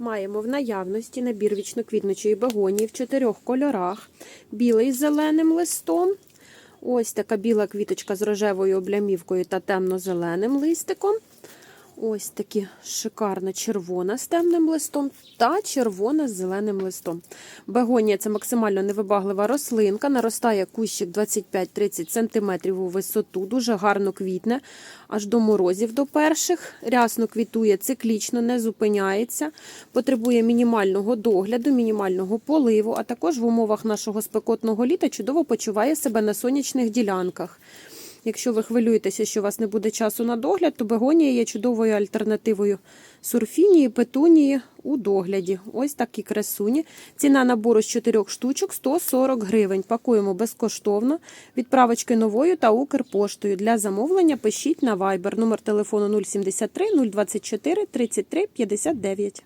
Маємо в наявності набір вічноквітночої бегонії в чотирьох кольорах: білий з зеленим листом. Ось така біла квіточка з рожевою облямівкою та темно-зеленим листиком. Ось такі шикарна червона з темним листом та червона з зеленим листом. Бегонія це максимально невибаглива рослинка, наростає кущик 25-30 см у висоту, дуже гарно квітне, аж до морозів до перших. Рясно квітує циклічно, не зупиняється, потребує мінімального догляду, мінімального поливу, а також в умовах нашого спекотного літа чудово почуває себе на сонячних ділянках. Якщо ви хвилюєтеся, що у вас не буде часу на догляд, то бегонія є чудовою альтернативою сурфінії, петунії у догляді. Ось такі красуні. Ціна набору з 4 штучок 140 гривень. Пакуємо безкоштовно відправочки новою та Укрпоштою. Для замовлення пишіть на Viber. Номер телефону 073 024 33 59.